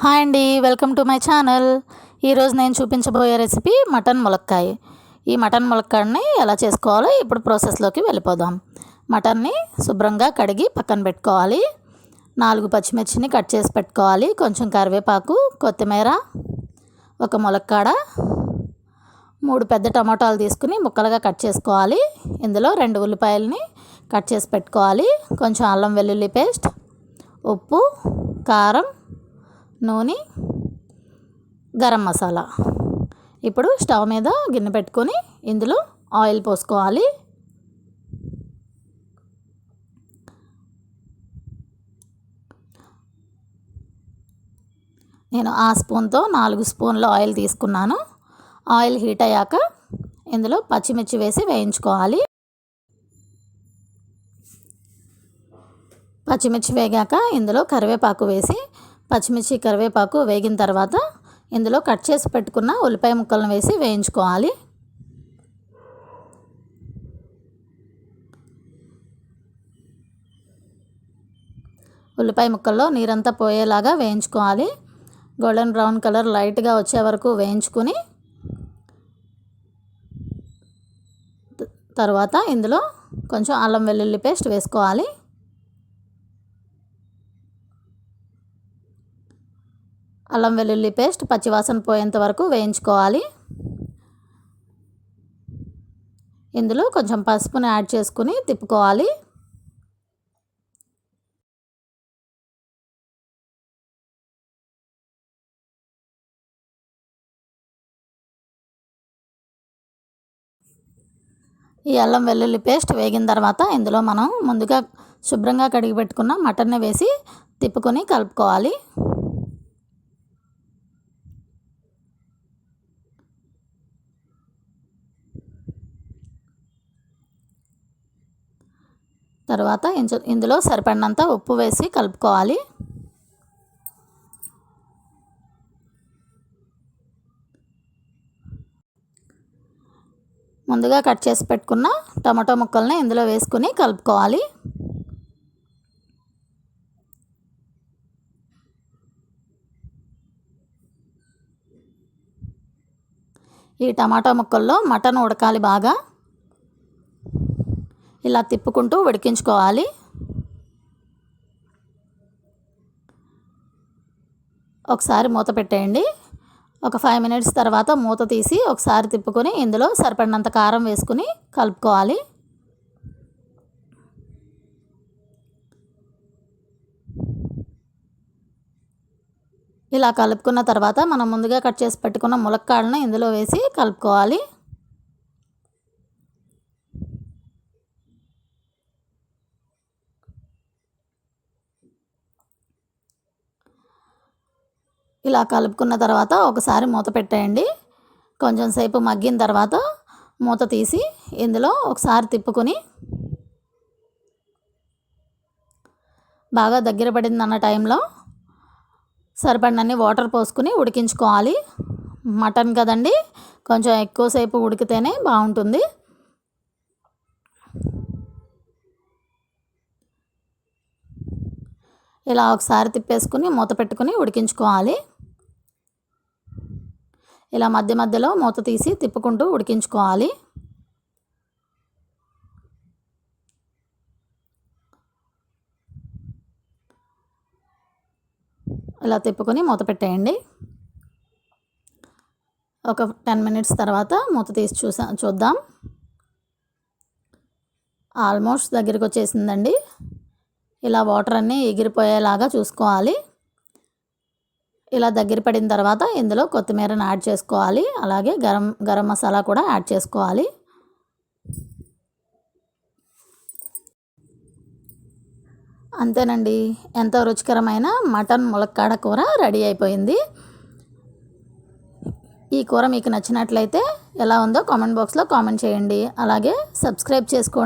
Hi అండి welcome to my channel. ఈరోజు నేను చూపించబోయే రెసిపీ మటన్ ములక్కాయ. ఈ మటన్ ములక్కాయని ఎలా చేసుకోవాలో ఇప్పుడు ప్రాసెస్లోకి వెళ్ళిపోదాం. మటన్ని శుభ్రంగా కడిగి పక్కన పెట్టుకోవాలి. నాలుగు పచ్చిమిర్చిని కట్ చేసి పెట్టుకోవాలి. కొంచెం కరివేపాకు కొత్తిమీర ఒక ములక్కాడ మూడు పెద్ద టమాటాలు తీసుకుని ముక్కలుగా కట్ చేసుకోవాలి. ఇందులో రెండు ఉల్లిపాయలని కట్ చేసి పెట్టుకోవాలి. కొంచెం అల్లం వెల్లుల్లి పేస్ట్ ఉప్పు కారం నూనె గరం మసాలా. ఇప్పుడు స్టవ్ మీద గిన్నె పెట్టుకొని ఇందులో ఆయిల్ పోసుకోవాలి. నేను ఆ స్పూన్తో నాలుగు స్పూన్ల ఆయిల్ తీసుకున్నాను. ఆయిల్ హీట్ అయ్యాక ఇందులో పచ్చిమిర్చి వేసి వేయించుకోవాలి. పచ్చిమిర్చి వేగాక ఇందులో కరివేపాకు వేసి పచ్చిమిర్చి కరివేపాకు వేగిన తర్వాత ఇందులో కట్ చేసి పెట్టుకున్న ఉల్లిపాయ ముక్కలను వేసి వేయించుకోవాలి. ఉల్లిపాయ ముక్కల్లో నీరంతా పోయేలాగా వేయించుకోవాలి. గోల్డెన్ బ్రౌన్ కలర్ లైట్గా వచ్చే వరకు వేయించుకుని తర్వాత ఇందులో కొంచెం అల్లం వెల్లుల్లి పేస్ట్ వేసుకోవాలి. అల్లం వెల్లుల్లి పేస్ట్ పచ్చివాసన పోయేంత వరకు వేయించుకోవాలి. ఇందులో కొంచెం పసుపుని యాడ్ చేసుకుని తిప్పుకోవాలి. ఈ అల్లం వెల్లుల్లి పేస్ట్ వేగిన తర్వాత ఇందులో మనం ముందుగా శుభ్రంగా కడిగి పెట్టుకున్న మటన్ని వేసి తిప్పుకొని కలుపుకోవాలి. తర్వాత ఇందులో సరిపడినంత ఉప్పు వేసి కలుపుకోవాలి. ముందుగా కట్ చేసి పెట్టుకున్న టమాటో ముక్కల్ని ఇందులో వేసుకుని కలుపుకోవాలి. ఈ టమాటా ముక్కల్లో మటన్ ఉడకాలి బాగా. ఇలా తిప్పుకుంటూ ఉడికించుకోవాలి. ఒకసారి మూత పెట్టేయండి. ఒక ఫైవ్ మినిట్స్ తర్వాత మూత తీసి ఒకసారి తిప్పుకొని ఇందులో సరిపడినంత కారం వేసుకుని కలుపుకోవాలి. ఇలా కలుపుకున్న తర్వాత మనం ముందుగా కట్ చేసి పెట్టుకున్న ములక్కాడలను ఇందులో వేసి కలుపుకోవాలి. ఇలా కలుపుకున్న తర్వాత ఒకసారి మూత పెట్టేయండి. కొంచెం సేపు మగ్గిన తర్వాత మూత తీసి ఇందులో ఒకసారి తిప్పుకొని బాగా దగ్గర పడింది అన్న టైంలో సరిపడినన్ని వాటర్ పోసుకుని ఉడికించుకోవాలి. మటన్ కదండి కొంచెం ఎక్కువసేపు ఉడికితేనే బాగుంటుంది. ఇలా ఒకసారి తిప్పేసుకుని మూత పెట్టుకుని ఉడికించుకోవాలి. ఇలా మధ్య మధ్యలో మూత తీసి తిప్పుకుంటూ ఉడికించుకోవాలి. ఇలా తిప్పుకొని మూత పెట్టేయండి. ఒక టెన్ మినిట్స్ తర్వాత మూత తీసి చూసా చూద్దాం. ఆల్మోస్ట్ దగ్గరికి వచ్చేసిందండి. ఇలా వాటర్ అన్నీ ఎగిరిపోయేలాగా చూసుకోవాలి. ఇలా దగ్గర పడిన తర్వాత ఇందులో కొత్తిమీరను యాడ్ చేసుకోవాలి. అలాగే గరం గరం మసాలా కూడా యాడ్ చేసుకోవాలి. అంతేనండి. ఎంతో రుచికరమైన మటన్ ములక్కాడ కూర రెడీ అయిపోయింది. ఈ కూర మీకు నచ్చినట్లయితే ఎలా ఉందో కామెంట్ బాక్స్లో కామెంట్ చేయండి. అలాగే సబ్స్క్రైబ్ చేసుకోండి.